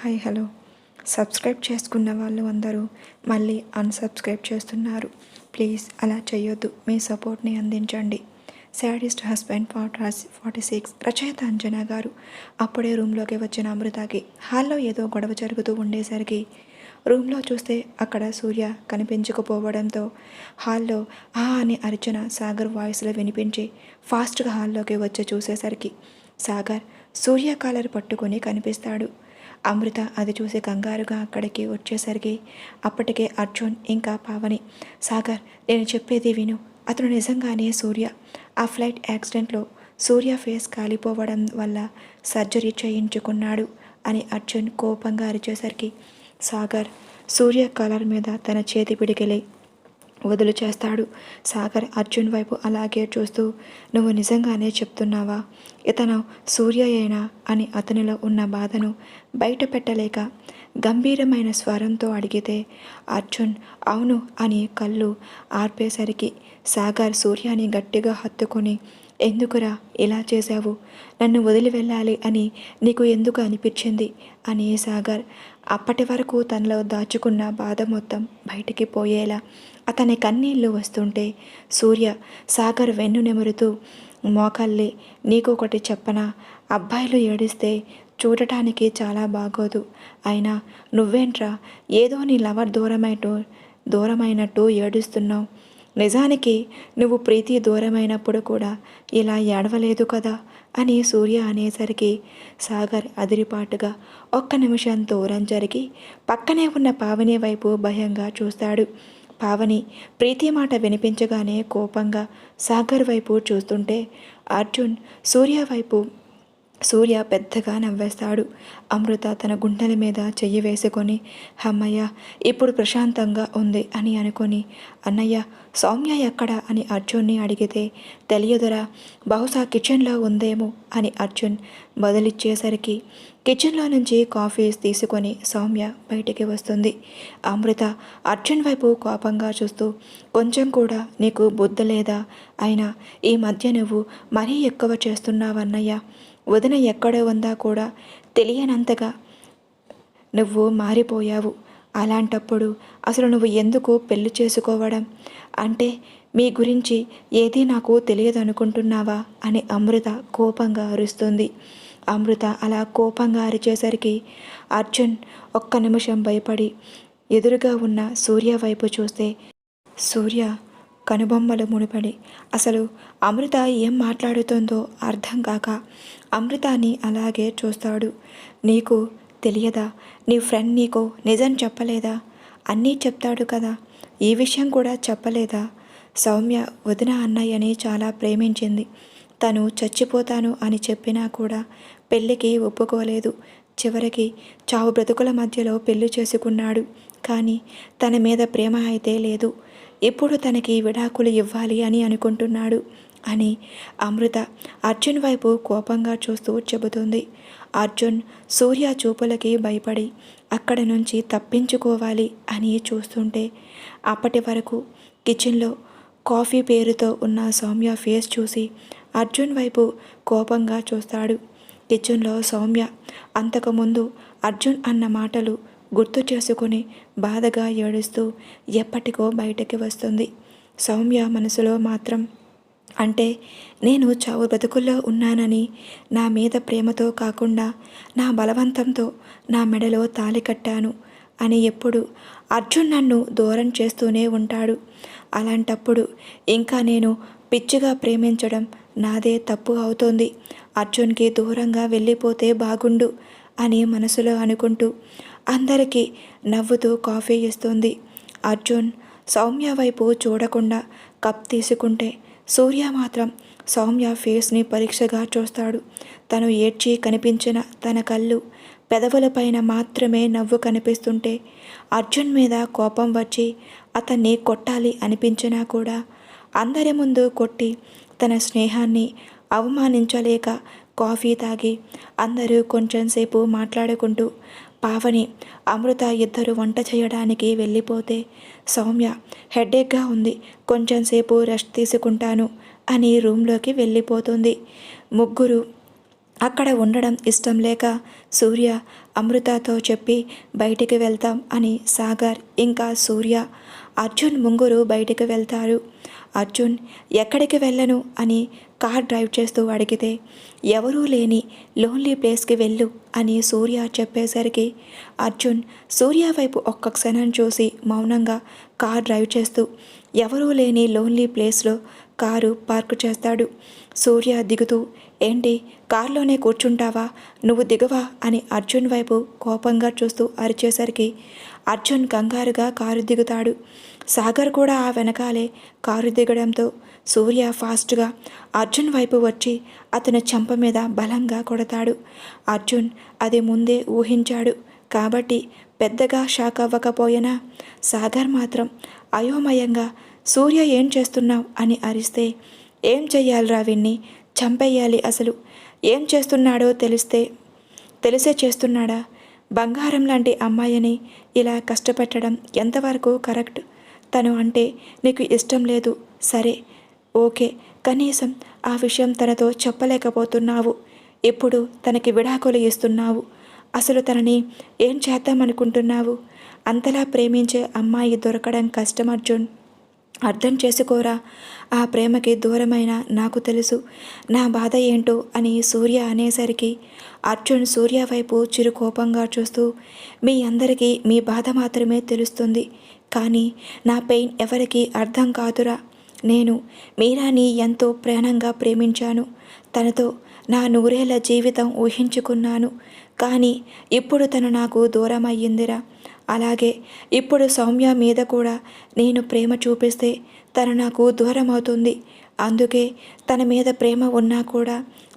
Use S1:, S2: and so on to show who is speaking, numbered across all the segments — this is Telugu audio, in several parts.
S1: Hi hello. సబ్స్క్రైబ్ చేసుకున్న వాళ్ళు అందరూ మళ్ళీ అన్సబ్స్క్రైబ్ చేస్తున్నారు. ప్లీజ్ అలా చేయొద్దు మీ సపోర్ట్ని అందించండి. Sadist husband forty forty six రచయిత అంజనా గారు అప్పుడే రూమ్లోకి వచ్చిన అమృతకి హాల్లో ఏదో గొడవ జరుగుతూ ఉండేసరికి రూమ్లో చూస్తే అక్కడ సూర్య కనిపించకపోవడంతో హాల్లో ఆ అని అర్చన సాగర్ వాయిస్లో వినిపించి ఫాస్ట్గా హాల్లోకి వచ్చి చూసేసరికి సాగర్ సూర్య కాలర్ పట్టుకొని కనిపిస్తాడు. అమృత అది చూసి కంగారుగా అక్కడికి వచ్చేసరికి అప్పటికే అర్జున్ ఇంకా పావని సాగర్ నేను చెప్పేది విను. అతను నిజంగానే సూర్య. ఆ ఫ్లైట్ యాక్సిడెంట్లో సూర్య ఫేస్ కాలిపోవడం వల్ల సర్జరీ చేయించుకున్నాడు అని అర్జున్ కోపంగా అరిచేసరికి సాగర్ సూర్య కలర్ మీద తన చేతి పిడికిలి. వదులు చేస్తాడు సాగర్ అర్జున్ వైపు అలాగే చూస్తూ నువ్వు నిజంగానే చెప్తున్నావా? ఇతను సూర్య అయినా అని అతనిలో ఉన్న బాధను బయట పెట్టలేక గంభీరమైన స్వరంతో అడిగితే అర్జున్ అవును అని కళ్ళు ఆర్పేసరికి సాగర్ సూర్యాని గట్టిగా హత్తుకొని ఎందుకురా ఇలా చేశావు? నన్ను వదిలి వెళ్ళాలి అని నీకు ఎందుకు అనిపించింది? అని సాగర్ అప్పటి వరకు తనలో దాచుకున్న బాధ మొత్తం బయటికి పోయేలా అతని కన్నీళ్ళు వస్తుంటే సూర్య సాగర్ వెన్ను నెమురుతూ మోకల్లి నీకు ఒకటి చెప్పనా? అబ్బాయిలు ఏడిస్తే చూడటానికి చాలా బాగోదు. అయినా నువ్వేంట్రా? ఏదో నీ లవర్ దూరమైనట్టు దూరమైనట్టు ఏడుస్తున్నావు. నిజానికి నువ్వు ప్రీతి దూరమైనప్పుడు కూడా ఇలా ఏడవలేదు కదా? అని సూర్య అనేసరికి సాగర్ అదిరిపాటుగా ఒక్క నిమిషం దూరం జరిగి పక్కనే ఉన్న పావని వైపు భయంగా చూస్తాడు. పావని ప్రీతి మాట వినిపించగానే కోపంగా సాగర్ వైపు చూస్తుంటే అర్జున్ సూర్య వైపు సూర్య పెద్దగా నవ్వేస్తాడు. అమృత తన గుండెల మీద చెయ్యి వేసుకొని అమ్మయ్య ఇప్పుడు ప్రశాంతంగా ఉంది అని అనుకొని అన్నయ్య సౌమ్య ఎక్కడ? అని అర్జున్ని అడిగితే తెలియదురా బహుశా కిచెన్లో ఉందేమో అని అర్జున్ బదులిచ్చేసరికి కిచెన్లో నుంచి కాఫీస్ తీసుకొని సౌమ్య బయటికి వస్తుంది. అమృత అర్జున్ వైపు కోపంగా చూస్తూ కొంచెం కూడా నీకు బుద్ధ లేదా? అయినా ఈ మధ్య నువ్వు మరీ ఎక్కువ చేస్తున్నావన్నయ్య. వదిన ఎక్కడ ఉందా కూడా తెలియనంతగా నువ్వు మారిపోయావు. అలాంటప్పుడు అసలు నువ్వు ఎందుకు పెళ్ళి చేసుకోవడం? అంటే మీ గురించి ఏదీ నాకు తెలియదు అనుకుంటున్నావా అని అమృత కోపంగా అరుస్తుంది. అమృత అలా కోపంగా అరిచేసరికి అర్జున్ ఒక్క నిమిషం భయపడి ఎదురుగా ఉన్న సూర్య వైపు చూస్తే సూర్య కనుబొమ్మలు ముడిపడి అసలు అమృత ఏం మాట్లాడుతుందో అర్థం కాక అమృతాన్ని అలాగే చూస్తాడు. నీకు తెలియదా? నీ ఫ్రెండ్ నీకు నిజం చెప్పలేదా? అన్నీ చెప్తాడు కదా. ఈ విషయం కూడా చెప్పలేదా? సౌమ్య వదిన అన్నయ్యని చాలా ప్రేమించింది. తను చచ్చిపోతాను అని చెప్పినా కూడా పెళ్ళికి ఒప్పుకోలేదు. చివరికి చావు బ్రతుకుల మధ్యలో పెళ్ళి చేసుకున్నాడు. కానీ తన మీద ప్రేమ అయితే లేదు. ఎప్పుడు తనకి విడాకులు ఇవ్వాలి అని అనుకుంటున్నాడు అని అమృత అర్జున్ వైపు కోపంగా చూస్తూ చెబుతుంది. అర్జున్ సూర్య చూపులకి భయపడి అక్కడ నుంచి తప్పించుకోవాలి అని చూస్తుంటే అప్పటి వరకు కిచెన్లో కాఫీ పేరుతో ఉన్న సౌమ్య ఫేస్ చూసి అర్జున్ వైపు కోపంగా చూస్తాడు. కిచెన్లో సౌమ్య అంతకుముందు అర్జున్ అన్న మాటలు గుర్తు చేసుకుని బాధగా ఏడుస్తూ ఎప్పటికో బయటకి వస్తుంది. సౌమ్య మనసులో మాత్రం అంటే నేను చావు బ్రతుకుల్లో ఉన్నానని నా మీద ప్రేమతో కాకుండా నా బలవంతంతో నా మెడలో తాలి కట్టాను అని ఎప్పుడు అర్జున్ నన్ను దూరం చేస్తూనే ఉంటాడు. అలాంటప్పుడు ఇంకా నేను పిచ్చిగా ప్రేమించడం నాదే తప్పు అవుతోంది. అర్జున్కి దూరంగా వెళ్ళిపోతే బాగుండు అని మనసులో అనుకుంటూ అందరికీ నవ్వుతూ కాఫీ ఇస్తుంది. అర్జున్ సౌమ్య వైపు చూడకుండా కప్ తీసుకుంటే సూర్య మాత్రం సౌమ్య ఫేస్ని పరీక్షగా చూస్తాడు. తను ఏడ్చి కనిపించిన తన కళ్ళు పెదవులపైన మాత్రమే నవ్వు కనిపిస్తుంటే అర్జున్ మీద కోపం వచ్చి అతన్ని కొట్టాలి అనిపించినా కూడా అందరి ముందు కొట్టి తన స్నేహాన్ని అవమానించలేక కాఫీ తాగి అందరూ కొంచెంసేపు మాట్లాడుకుంటూ పావని అమృత ఇద్దరు వంట చేయడానికి వెళ్ళిపోతే సౌమ్య హెడేక్గా ఉంది కొంచెంసేపు రెస్ట్ తీసుకుంటాను అని రూమ్లోకి వెళ్ళిపోతుంది. ముగ్గురు అక్కడ ఉండడం ఇష్టం లేక సూర్య అమృతతో చెప్పి బయటికి వెళ్తాం అని సాగర్ ఇంకా సూర్య అర్జున్ ముంగురు బయటికి వెళ్తారు. అర్జున్ ఎక్కడికి వెళ్ళను అని కార్ డ్రైవ్ చేస్తూ అడిగితే ఎవరూ లేని లోన్లీ ప్లేస్కి వెళ్ళు అని సూర్య చెప్పేసరికి అర్జున్ సూర్య వైపు ఒక్క క్షణం చూసి మౌనంగా కార్ డ్రైవ్ చేస్తూ ఎవరూ లేని లోన్లీ ప్లేస్లో కారు పార్కు చేస్తాడు సూర్య దిగుతూ ఏంటి కారులోనే కూర్చుంటావా? నువ్వు దిగవా అని అర్జున్ వైపు కోపంగా చూస్తూ అరిచేసరికి అర్జున్ కంగారుగా కారు దిగుతాడు. సాగర్ కూడా ఆ వెనకాలే కారు దిగడంతో సూర్య ఫాస్ట్గా అర్జున్ వైపు వచ్చి అతని చెంప మీద బలంగా కొడతాడు. అర్జున్ అది ముందే ఊహించాడు. కాబట్టి పెద్దగా షాక్ అవ్వకపోయినా సాగర్ మాత్రం అయోమయంగా సూర్య ఏం చేస్తున్నావు? అని అరిస్తే ఏం చెయ్యాలిరా విన్ని చంపేయాలి అసలు. ఏం చేస్తున్నాడో తెలిస్తే తెలిసే చేస్తున్నాడా? బంగారం లాంటి అమ్మాయిని ఇలా కష్టపెట్టడం ఎంతవరకు కరెక్ట్? తను అంటే నీకు ఇష్టం లేదు. సరే ఓకే కనీసం ఆ విషయం తనతో చెప్పలేకపోతున్నావు. ఇప్పుడు తనకి విడాకులు ఇస్తున్నావు. అసలు తనని ఏం చేద్దామనుకుంటున్నావు? అంతలా ప్రేమించే అమ్మాయి దొరకడం కష్టం అర్జున్. అర్థం చేసుకోరా? ఆ ప్రేమకి దూరమైన నాకు తెలుసు. నా బాధ ఏంటో అని సూర్య అనేసరికి అర్జున్ సూర్య వైపు చిరుకోపంగా చూస్తూ మీ అందరికీ మీ బాధ మాత్రమే తెలుస్తుంది. కానీ నా పెయిన్ ఎవరికీ అర్థం కాదురా. నేను మీరాని ఎంతో ప్రాణంగా ప్రేమించాను. తనతో నా నూరేళ్ళ జీవితం ఊహించుకున్నాను. కానీ ఇప్పుడు తను నాకు దూరం అయ్యిందిరా అలాగే ఇప్పుడు సౌమ్య మీద కూడా నేను ప్రేమ చూపిస్తే తను నాకు దూరం అవుతుంది అందుకే తన మీద ప్రేమ ఉన్నా కూడా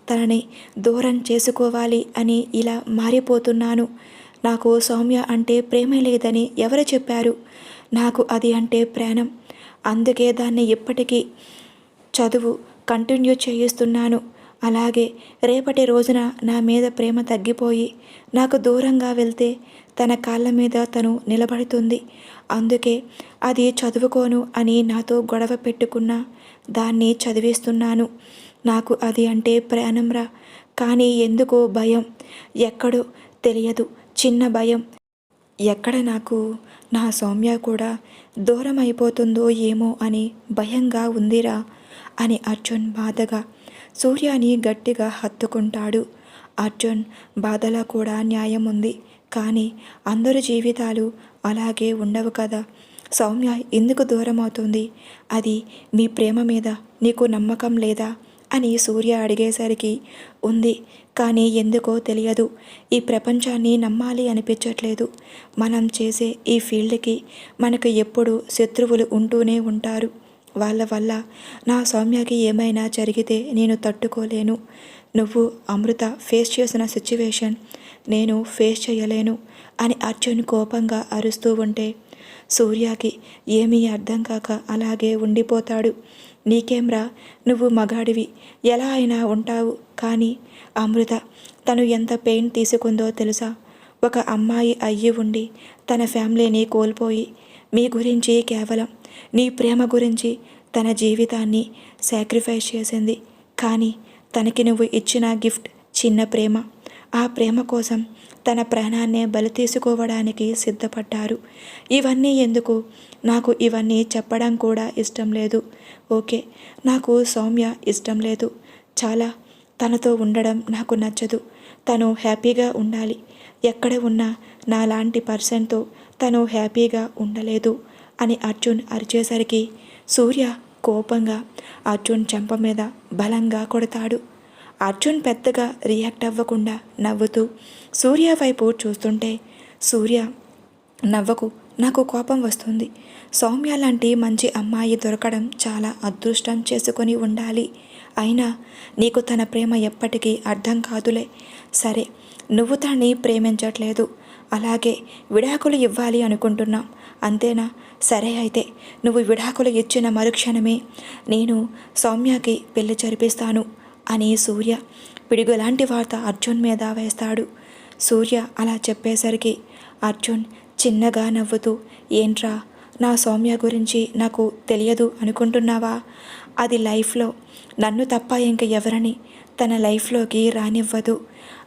S1: తనని దూరం చేసుకోవాలి అని ఇలా మారిపోతున్నాను. నాకు సౌమ్య అంటే ప్రేమ లేదని ఎవరు చెప్పారు? నాకు అది అంటే ప్రాణం. అందుకే దాన్ని ఇప్పటికీ చదువు కంటిన్యూ చేయిస్తున్నాను. అలాగే రేపటి రోజున నా మీద ప్రేమ తగ్గిపోయి నాకు దూరంగా వెళ్తే తన కాళ్ళ మీద తను నిలబడుతుంది. అందుకే అది చదువుకోను అని నాతో గొడవ పెట్టుకున్నా దాన్ని చదివిస్తున్నాను. నాకు అది అంటే ప్రాణంరా కానీ ఎందుకో భయం. ఎక్కడో తెలియదు. చిన్న భయం. ఎక్కడ నాకు నా సౌమ్య కూడా దూరం అయిపోతుందో ఏమో అని భయంగా ఉందిరా అని అర్జున్ బాధగా సూర్యాని గట్టిగా హత్తుకుంటాడు. అర్జున్ బాధలో కూడా న్యాయం ఉంది కానీ అందరి జీవితాలు అలాగే ఉండవు కదా. సౌమ్య ఎందుకు దూరం అవుతుంది అది మీ ప్రేమ మీద నీకు నమ్మకం లేదా? అని సూర్య అడిగేసరికి ఉంది కానీ ఎందుకో తెలియదు. ఈ ప్రపంచాన్ని నమ్మాలి అనిపించట్లేదు. మనం చేసే ఈ ఫీల్డ్కి మనకు ఎప్పుడు శత్రువులు ఉంటూనే ఉంటారు. వాళ్ళ వల్ల నా సౌమ్యకి ఏమైనా జరిగితే నేను తట్టుకోలేను. నువ్వు అమృత ఫేస్ చేసిన సిచ్యువేషన్ నేను ఫేస్ చేయలేను అని అర్జున్ కోపంగా అరుస్తూ ఉంటే సూర్యకి ఏమీ అర్థం కాక అలాగే ఉండిపోతాడు. నీకేమ్రా? నువ్వు మగాడివి. ఎలా అయినా ఉంటావు. కానీ అమృత తను ఎంత పెయిన్ తీసుకుందో తెలుసా? ఒక అమ్మాయి అయ్యి ఉండి తన ఫ్యామిలీని కోల్పోయి మీ గురించి కేవలం నీ ప్రేమ గురించి తన జీవితాన్ని సాక్రిఫైస్ చేసింది. కానీ తనకి నువ్వు ఇచ్చిన గిఫ్ట్ చిన్న ప్రేమ. ఆ ప్రేమ కోసం తన ప్రాణాన్నే బలి తీసుకోవడానికి సిద్ధపడ్డారు. ఇవన్నీ ఎందుకు? నాకు ఇవన్నీ చెప్పడం కూడా ఇష్టం లేదు. ఓకే నాకు సౌమ్య ఇష్టం లేదు. చాలా తనతో ఉండడం నాకు నచ్చదు. తను హ్యాపీగా ఉండాలి. ఎక్కడ ఉన్నా నాలాంటి పర్సన్తో తను హ్యాపీగా ఉండలేదు అని అర్జున్ అరిచేసరికి సూర్య కోపంగా అర్జున్ చెంప మీద బలంగా కొడతాడు. అర్జున్ పెద్దగా రియాక్ట్ అవ్వకుండా నవ్వుతూ సూర్య వైపు చూస్తుంటే సూర్య నవ్వకు నాకు కోపం వస్తుంది. సౌమ్య లాంటి మంచి అమ్మాయి దొరకడం చాలా అదృష్టం చేసుకొని ఉండాలి. అయినా నీకు తన ప్రేమ ఎప్పటికీ అర్థం కాదులే. సరే నువ్వు తనని ప్రేమించట్లేదు. అలాగే విడాకులు ఇవ్వాలి అనుకుంటున్నాం. అంతేనా? సరే అయితే నువ్వు విడాకులు ఇచ్చిన మరుక్షణమే నేను సౌమ్యకి పెళ్ళి జరిపిస్తాను. అని సూర్య పిడుగులాంటి వార్త అర్జున్ మీద వేస్తాడు. సూర్య అలా చెప్పేసరికి అర్జున్ చిన్నగా నవ్వుతూ ఏంట్రా నా సౌమ్య గురించి నాకు తెలియదు అనుకుంటున్నావా? అది లైఫ్లో నన్ను తప్ప ఇంక ఎవరని తన లైఫ్లోకి రానివ్వదు.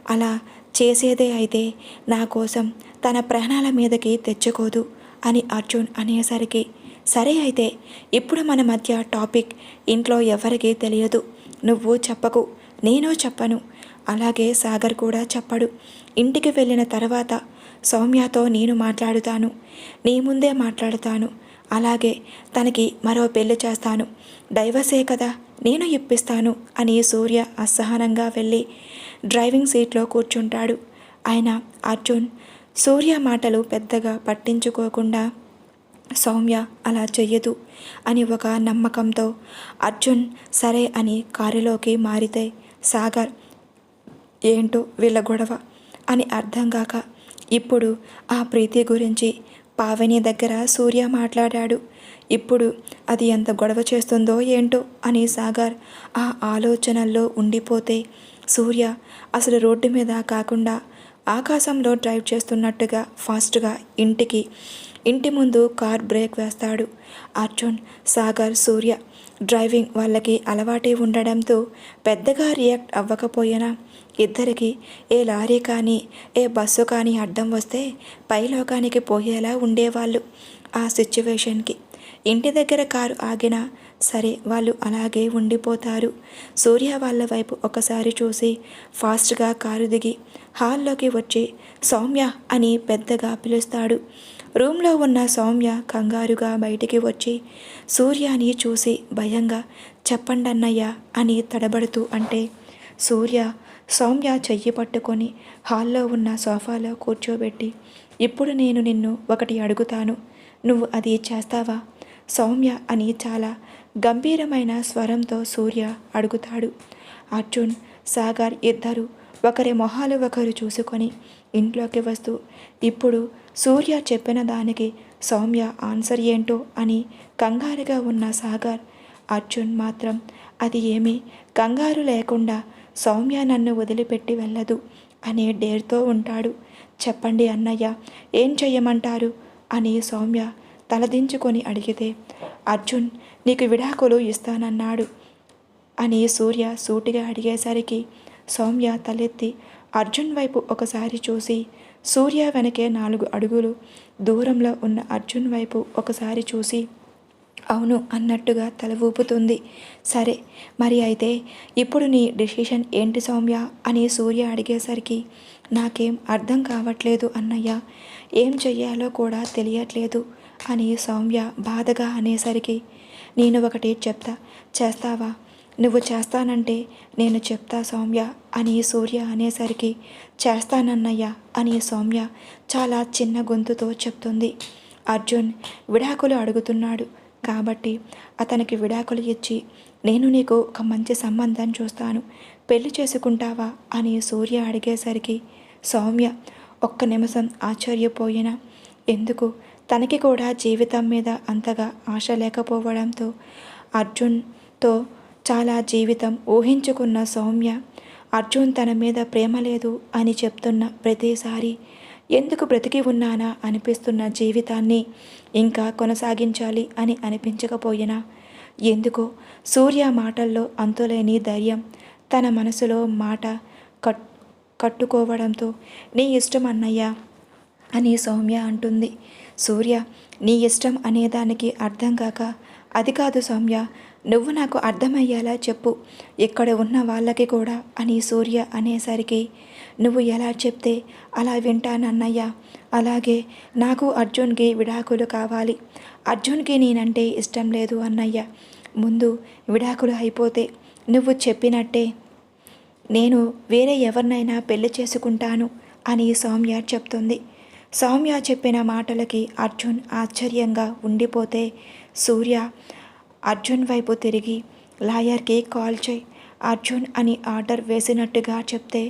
S1: అలా చేసేదే అయితే నా కోసం తన ప్రాణాల మీదకి తెచ్చుకోదు అని అర్జున్ అనేసరికి సరే అయితే ఇప్పుడు మన మధ్య టాపిక్ ఇంట్లో ఎవరికీ తెలియదు. నువ్వు చెప్పకు నేను చెప్పను. అలాగే సాగర్ కూడా చెప్పడు. ఇంటికి వెళ్ళిన తర్వాత సౌమ్యతో నేను మాట్లాడుతాను. నీ ముందే మాట్లాడుతాను. అలాగే తనకి మరో పెళ్ళి చేస్తాను. డైవర్సే కదా నేను ఇప్పిస్తాను అని సూర్య అసహనంగా వెళ్ళి డ్రైవింగ్ సీట్లో కూర్చుంటాడు. ఆయన అర్జున్ సూర్య మాటలు పెద్దగా పట్టించుకోకుండా సౌమ్య అలా చెయ్యదు అని ఒక నమ్మకంతో అర్జున్ సరే అని కారులోకి మారితే సాగర్ ఏంటో వీళ్ళ గొడవ అని అర్థం కాక ఇప్పుడు ఆ ప్రీతి గురించి పావని దగ్గర సూర్య మాట్లాడాడు. ఇప్పుడు అది ఎంత గొడవ చేస్తుందో ఏంటో అని సాగర్ ఆ ఆలోచనల్లో ఉండిపోతే సూర్య అసలు రోడ్డు మీద కాకుండా ఆకాశంలో డ్రైవ్ చేస్తున్నట్టుగా ఫాస్ట్గా ఇంటికి ఇంటి ముందు కార్ బ్రేక్ వేస్తాడు. అర్జున్ సాగర్ సూర్య డ్రైవింగ్ వాళ్ళకి అలవాటే ఉండడంతో పెద్దగా రియాక్ట్ అవ్వకపోయినా ఇద్దరికి ఏ లారీ కానీ ఏ బస్సు కానీ అడ్డం వస్తే పైలోకానికి పోయేలా ఉండేవాళ్ళు ఆ సిచ్యువేషన్కి. ఇంటి దగ్గర కారు ఆగినా సరే వాళ్ళు అలాగే ఉండిపోతారు. సూర్య వాళ్ళ వైపు ఒకసారి చూసి ఫాస్ట్గా కారు దిగి హాల్లోకి వచ్చి సౌమ్య అని పెద్దగా పిలుస్తాడు. రూమ్లో ఉన్న సౌమ్య కంగారుగా బయటికి వచ్చి సూర్యని చూసి భయంగా చెప్పండన్నయ్య అని తడబడుతూ అంటే సూర్య సౌమ్య చెయ్యి పట్టుకొని హాల్లో ఉన్న సోఫాలో కూర్చోబెట్టి ఇప్పుడు నేను నిన్ను ఒకటి అడుగుతాను. నువ్వు అది చేస్తావా? సౌమ్య అని చాలా గంభీరమైన స్వరంతో సూర్య అడుగుతాడు. అర్జున్ సాగర్ ఇద్దరు ఒకరి మొహాలు ఒకరు చూసుకొని ఇంట్లోకి వస్తూ ఇప్పుడు సూర్య చెప్పిన దానికి సౌమ్య ఆన్సర్ ఏంటో? అని కంగారుగా ఉన్న సాగర్ అర్జున్ మాత్రం అది ఏమీ కంగారు లేకుండా సౌమ్య నన్ను వదిలిపెట్టి వెళ్ళదు అనే డేర్తో ఉంటాడు. చెప్పండి అన్నయ్య ఏం చెయ్యమంటారు? అని సౌమ్య తలదించుకొని అడిగితే అర్జున్ నీకు విడాకులు ఇస్తానన్నాడు అని సూర్య సూటిగా అడిగేసరికి సౌమ్య తలెత్తి అర్జున్ వైపు ఒకసారి చూసి సూర్య వెనకే నాలుగు అడుగులు దూరంలో ఉన్న అర్జున్ వైపు ఒకసారి చూసి అవును అన్నట్టుగా తల ఊపుతుంది. సరే మరి అయితే ఇప్పుడు నీ డిసిషన్ ఏంటి సౌమ్య? అని సూర్య అడిగేసరికి నాకేం అర్థం కావట్లేదు అన్నయ్య. ఏం చెయ్యాలో కూడా తెలియట్లేదు అని సౌమ్య బాధగా అనేసరికి నేను ఒకటి చెప్తా చేస్తావా? నువ్వు చేస్తానంటే నేను చెప్తా సౌమ్య అని సూర్య అనేసరికి చేస్తానన్నయ్య అని సౌమ్య చాలా చిన్న గొంతుతో చెప్తుంది. అర్జున్ విడాకులు అడుగుతున్నాడు. కాబట్టి అతనికి విడాకులు ఇచ్చి నేను నీకు ఒక మంచి సంబంధం చూస్తాను. పెళ్ళి చేసుకుంటావా? అని సూర్య అడిగేసరికి సౌమ్య ఒక్క నిమిషం ఆశ్చర్యపోయిన. ఎందుకు? తనకి కూడా జీవితం మీద అంతగా ఆశ లేకపోవడంతో. అర్జున్తో చాలా జీవితం ఊహించుకున్న సౌమ్య అర్జున్ తన మీద ప్రేమ లేదు అని చెప్తున్న ప్రతిసారి ఎందుకు బ్రతికి ఉన్నానా అనిపిస్తున్న జీవితాన్ని ఇంకా కొనసాగించాలి అని అనిపించకపోయినా ఎందుకో సూర్య మాటల్లో అంతులేని ధైర్యం తన మనసులో మాట కట్ కట్టుకోవడంతో నీ ఇష్టం అన్నయ్య అని సౌమ్య అంటుంది. సూర్య నీ ఇష్టం అనేదానికి అర్థం కాక అది కాదు సౌమ్య నువ్వు నాకు అర్థమయ్యేలా చెప్పు. ఇక్కడ ఉన్న వాళ్ళకి కూడా అని సూర్య అనేసరికి నువ్వు ఎలా చెప్తే అలా వింటానన్నయ్య అలాగే నాకు అర్జున్కి విడాకులు కావాలి. అర్జున్కి నేనంటే ఇష్టం లేదు అన్నయ్య. ముందు విడాకులు అయిపోతే నువ్వు చెప్పినట్టే. నేను వేరే ఎవరినైనా పెళ్ళి చేసుకుంటాను అని సౌమ్య చెప్తుంది. సౌమ్య చెప్పిన మాటలకి అర్జున్ ఆశ్చర్యంగా ఉండిపోతే సూర్య అర్జున్ వైపు తిరిగి లాయర్కి కాల్ చేయి అర్జున్ అని ఆర్డర్ వేసినట్టుగా చెప్తే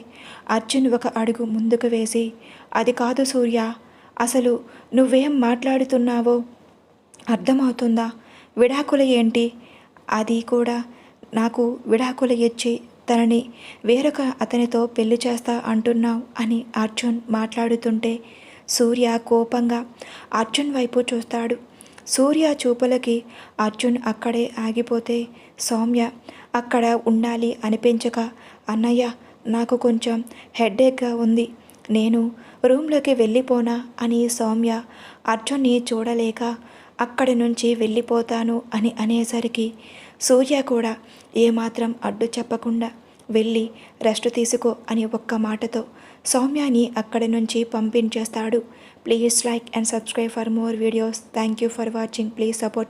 S1: అర్జున్ ఒక అడుగు ముందుకు వేసి అది కాదు సూర్య అసలు నువ్వేం మాట్లాడుతున్నావో అర్థమవుతుందా? విడాకులు ఏంటి? అది కూడా నాకు విడాకులు ఇచ్చి తనని వేరొక అతనితో పెళ్ళి చేస్తా అంటున్నావు అని అర్జున్ మాట్లాడుతుంటే సూర్య కోపంగా అర్జున్ వైపు చూస్తాడు. సూర్య చూపులకి అర్జున్ అక్కడే ఆగిపోతే సౌమ్య అక్కడ ఉండాలి అనిపించక అన్నయ్య నాకు కొంచెం హెడ్ఏక్గా ఉంది నేను రూమ్లోకి వెళ్ళిపోనా? అని సౌమ్య అర్జున్ని చూడలేక అక్కడి నుంచి వెళ్ళిపోతాను అని అనేసరికి సూర్య కూడా ఏమాత్రం అడ్డు చెప్పకుండా వెళ్ళి రెస్ట్ తీసుకో అని ఒక్క మాటతో సౌమ్యాని అక్కడి నుంచి పంపించేస్తాడు. Please like and subscribe for more videos. Thank you for watching. Please support.